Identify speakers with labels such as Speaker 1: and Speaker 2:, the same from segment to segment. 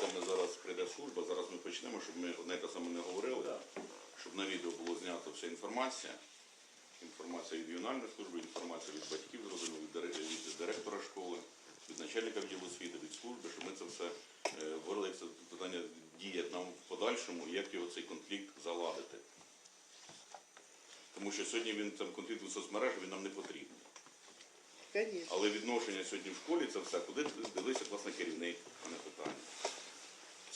Speaker 1: давайте ми зараз прийде служба, зараз ми почнемо, щоб ми одне те саме не говорили, щоб на відео було знято вся інформація. Інформація від ювенальної служби, інформація від батьків, зрозуміло, від, від директора школи, від начальника відділу освіти, від служби, щоб ми це все е, говорили, як це питання діє нам в подальшому, як його цей конфлікт заладити. Тому що сьогодні він там конфлікт у соцмережі, він нам не потрібен.
Speaker 2: Конечно.
Speaker 1: Але відношення сьогодні в школі це все, куди дивився класний керівник.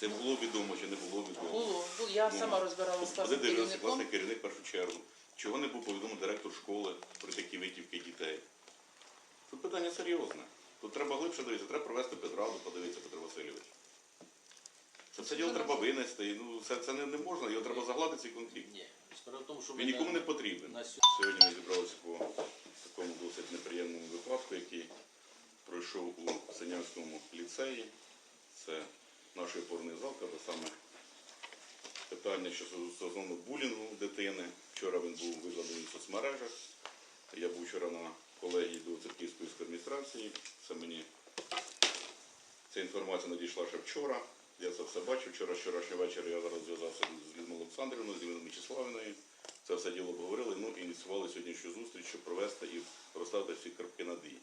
Speaker 1: Це було відомо чи не було відомо.
Speaker 2: Було. Я
Speaker 1: Ну,
Speaker 2: сама розбиралася з
Speaker 1: Куди
Speaker 2: класним
Speaker 1: дивився
Speaker 2: керівником.
Speaker 1: класний керівник в першу чергу? Чого не був повідомлений директор школи про такі витівки дітей? Тут питання серйозне. Тут треба глибше дивитися, треба провести педраду, подивитися, Петро Васильович. Це все діло треба винести. і, Ну, це, це не, не можна, його треба загладити цей конфлікт.
Speaker 3: Ні. Справа в тому, що
Speaker 1: Він
Speaker 3: ми
Speaker 1: нікому не потрібен.
Speaker 3: на сьо-
Speaker 1: Сьогодні ми зібралися по такому досить неприємному випадку, який пройшов у Синявському ліцеї. Це наш опорний зал, де саме питання, що стосовно булінгу дитини. Вчора він був викладений в соцмережах. Я був вчора на колегії до Церківської адміністрації. Це мені ця інформація надійшла ще вчора. Я це все бачив. Вчора, вчорашнього вечора я зараз зв'язався з Людмилою Олександрівною, з Іваном Мічиславиною. Це все діло обговорили. Ну, ініціювали сьогоднішню зустріч, щоб провести і розставити всі крапки над «і».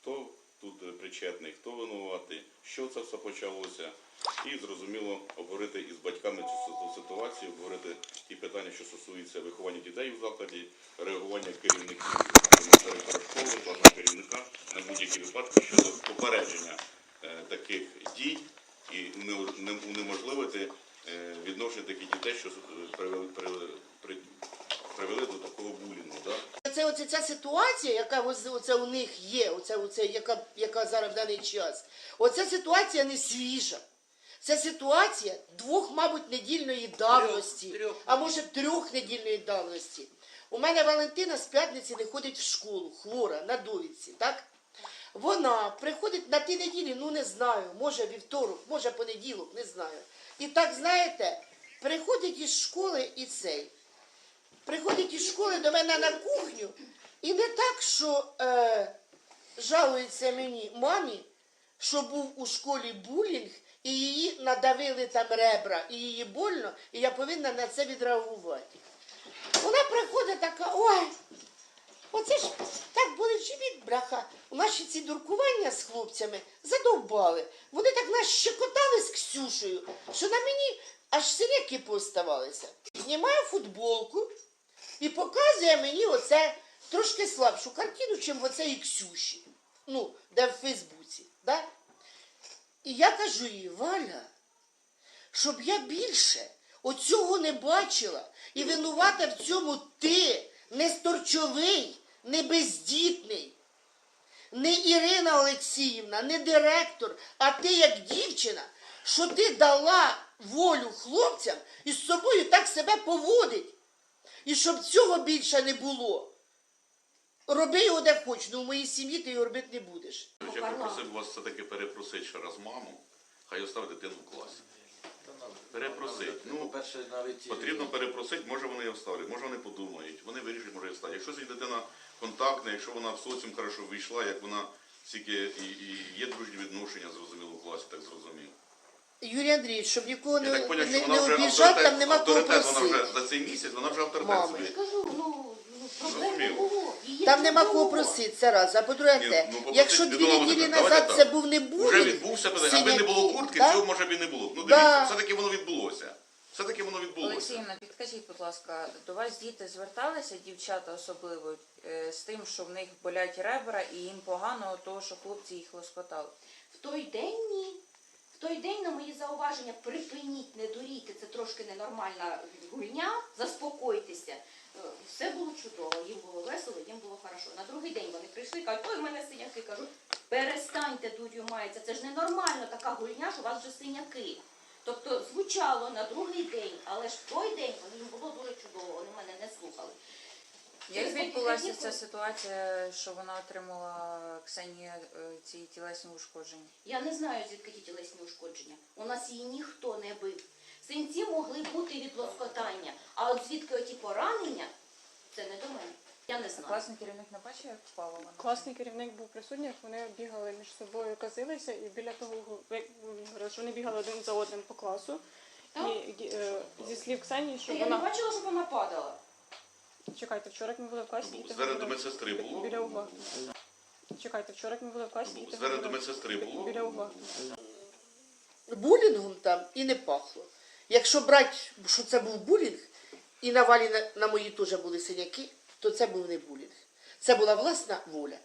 Speaker 1: Хто тут причетний, хто винуватий, що це все почалося. І зрозуміло обговорити із батьками цю ситуацію, обговорити ті питання, що стосуються виховання дітей в закладі, реагування керівників школи, класного керівника на будь-які випадки щодо попередження е, таких дій і не- унеможливити е, відношення таких дітей, що е, привели, привели, при- привели до такого булінгу. Да?
Speaker 4: Це оце ця ситуація, яка оце у них є, оце, оце, яка, яка зараз в даний час. Оця ситуація не свіжа. Це ситуація двох, мабуть, недільної давності,
Speaker 2: трьох.
Speaker 4: а може трьох недільної давності. У мене Валентина з п'ятниці не ходить в школу, хвора, на довідці, так? Вона приходить на ті неділі, ну не знаю, може вівторок, може понеділок, не знаю. І так, знаєте, приходить із школи і цей приходить із школи до мене на кухню, і не так, що е, жалується мені мамі, що був у школі булінг, і її надавили там ребра, і її больно, і я повинна на це відреагувати. Вона приходить така, ой, оце ж так болить живіт, бляха. Наші ці дуркування з хлопцями задовбали. Вони так нас щекотали з Ксюшею, що на мені аж синяки поставалися. Знімаю футболку і показує мені оце трошки слабшу картину, чим оце і Ксюші. Ну, де в Фейсбуці. Да? І я кажу їй, Валя, щоб я більше оцього не бачила. І винувата в цьому ти, не сторчовий, не бездітний, не Ірина Олексіївна, не директор, а ти як дівчина, що ти дала волю хлопцям і з собою так себе поводить. І щоб цього більше не було. Роби його де хоч, ну в моїй сім'ї ти його робити не будеш.
Speaker 1: Я попросив вас все-таки перепросити ще раз маму, хай оставить дитину в класі. Перепросить. Ну, Потрібно перепросити, може вони її вставлять, може вони подумають, вони вирішать, може вставлять. Якщо ця дитина контактна, якщо вона в соціум хорошо вийшла, як вона тільки і, і є дружні відношення, зрозуміло, в класі, так зрозуміло.
Speaker 4: Юрій Андрійович, щоб нікого
Speaker 1: Я
Speaker 4: не,
Speaker 1: так поняв,
Speaker 4: не,
Speaker 1: що
Speaker 4: не
Speaker 1: вона вже
Speaker 4: обіжати,
Speaker 1: авторитет,
Speaker 4: там нема кого
Speaker 1: авторитет вона
Speaker 4: просити.
Speaker 1: вже за цей місяць, вона вже авторитет
Speaker 4: Мами.
Speaker 1: собі.
Speaker 5: Кажу, ну, ну проблем не
Speaker 1: Зрозуміло.
Speaker 5: було. Її
Speaker 4: Там
Speaker 5: не
Speaker 4: нема
Speaker 5: було.
Speaker 4: кого просити, це раз. А по-друге,
Speaker 1: Ні,
Speaker 4: те,
Speaker 1: ну,
Speaker 4: якщо дві
Speaker 1: Людмила
Speaker 4: неділі назад це був не
Speaker 1: Вже відбувся, аби не було
Speaker 4: синяки,
Speaker 1: куртки,
Speaker 4: так?
Speaker 1: цього може б і не було. Ну
Speaker 4: Да.
Speaker 1: дивіться, все-таки воно відбулося. Все-таки воно відбулося.
Speaker 6: Олексіївна, підкажіть, будь ласка, до вас діти зверталися, дівчата особливо, е, з тим, що в них болять ребра і їм погано, того, що хлопці їх лоскотали.
Speaker 5: В той день ні. Той день на мої зауваження припиніть, не дурійте, це трошки ненормальна гульня, заспокойтеся. Е, Все було чудово, їм було весело, їм було хорошо. На другий день вони прийшли, кажуть, ой, в мене синяки. Кажу, перестаньте, дурю мається, це ж ненормально така гульня, що у вас вже синяки. Тобто звучало на другий день, але ж в той день їм було дуже чудово, вони мене не слухали.
Speaker 6: Як відбулася ця ситуація, що вона отримала Ксенія е, ці тілесні ушкодження?
Speaker 5: Я не знаю, звідки ті тілесні ушкодження. У нас її ніхто не бив. Синці могли бути від лоскотання, а от звідки оті поранення, це не до мене. Я не знаю.
Speaker 6: Класний керівник не бачив, як впала вона?
Speaker 3: Класний керівник був присутній, як вони бігали між собою, казилися, і біля того углу- як що вони бігали один за одним по класу.
Speaker 5: Так.
Speaker 3: І е, зі слів Ксенії, що
Speaker 5: Я не
Speaker 3: вона
Speaker 5: бачила, щоб вона падала.
Speaker 3: Чекайте, вчора ми були в класі, діти
Speaker 1: Звернення до
Speaker 3: говорили
Speaker 1: медсестри було?
Speaker 3: біля угла. Чекайте, вчора ми були в класі, діти
Speaker 1: Звернення до
Speaker 3: говорили
Speaker 1: медсестри було?
Speaker 3: біля угла.
Speaker 4: Булінгом там і не пахло. Якщо брати, що це був булінг, і на валі на, на мої теж були синяки, то це був не булінг. Це була власна воля.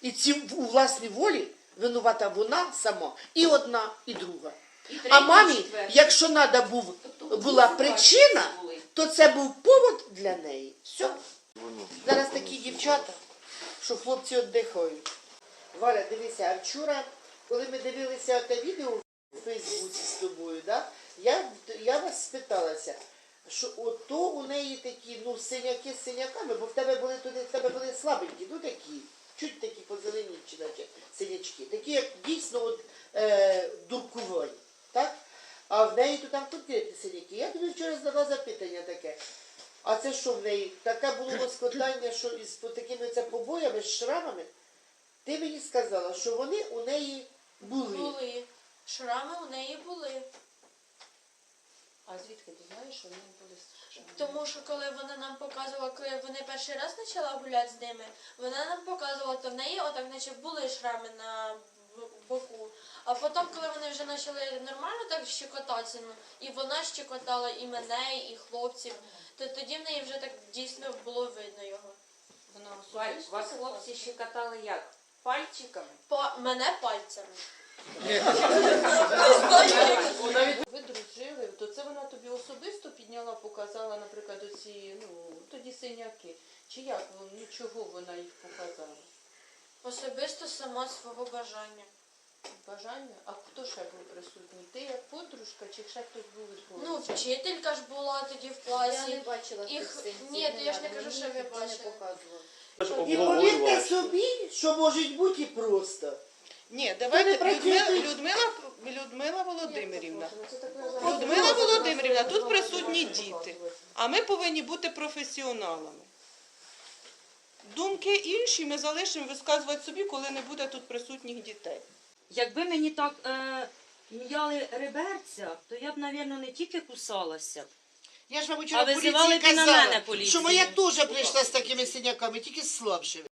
Speaker 4: І ці у власній волі винувата вона сама, і одна, і друга.
Speaker 5: І
Speaker 4: А мамі, якщо треба був,
Speaker 5: Тобто
Speaker 4: була причина,
Speaker 5: бачили, були.
Speaker 4: То це був повод для неї. Все. Зараз такі дівчата, що хлопці віддихають. Валя, дивися, а вчора, коли ми дивилися те відео в Фейсбуці з тобою, да, я, я вас спиталася, що ото у неї такі, ну, синяки з синяками, бо в тебе були туди, в тебе були слабенькі, ну такі, чуть такі позелені, чи наче синячки, такі, як дійсно от, е, дуркувані, так? А в неї то там конкретні синяки. Я тобі вчора задала запитання таке. А це що в неї? Таке було розкладання, що із такими це побоями, шрамами. Ти мені сказала, що вони у неї були.
Speaker 7: Були. Шрами у неї були.
Speaker 2: А звідки ти знаєш, що вони були з
Speaker 7: Тому що коли вона нам показувала, коли вони перший раз почала гуляти з ними, вона нам показувала, то в неї отак, наче були шрами на боку. А потім, коли вони вже почали нормально так щекотатися, ну, і вона щекотала і мене, і хлопців, то тоді в неї вже так дійсно було видно його.
Speaker 5: Вона
Speaker 6: вас хлопці щекотали як? Пальчиками?
Speaker 7: По мене пальцями.
Speaker 2: Ви дружили, то це вона тобі особисто підняла, показала, наприклад, оці, ну, тоді синяки. Чи як? Ну, чого вона їх показала?
Speaker 7: Особисто сама свого бажання.
Speaker 2: Бажання? А хто ще був присутній? Ти як подружка, чи ще хтось був із
Speaker 7: Ну, вчителька ж була тоді в
Speaker 5: Я
Speaker 7: класі.
Speaker 5: не бачила
Speaker 7: Їх-
Speaker 5: тих синців.
Speaker 7: ні, то я ж не кажу, що ви
Speaker 5: ніхто не
Speaker 7: бачили.
Speaker 5: показував.
Speaker 4: І повірте собі, що може бути і просто.
Speaker 8: Ні, давайте
Speaker 4: не
Speaker 8: Людмила, Людмила, Людмила Володимирівна.
Speaker 5: Ну,
Speaker 8: Людмила Володимирівна, тут присутні діти, а ми повинні бути професіоналами. Думки інші ми залишимо висказувати собі, коли не буде тут присутніх дітей.
Speaker 9: Якби мені так е, м'яли реберця, то я б, мабуть, не тільки кусалася.
Speaker 4: Я ж вам
Speaker 9: А визивали
Speaker 4: поліції
Speaker 9: б і на
Speaker 4: казала,
Speaker 9: мене поліцію.
Speaker 4: що моя теж прийшла з такими синяками, тільки слабшими.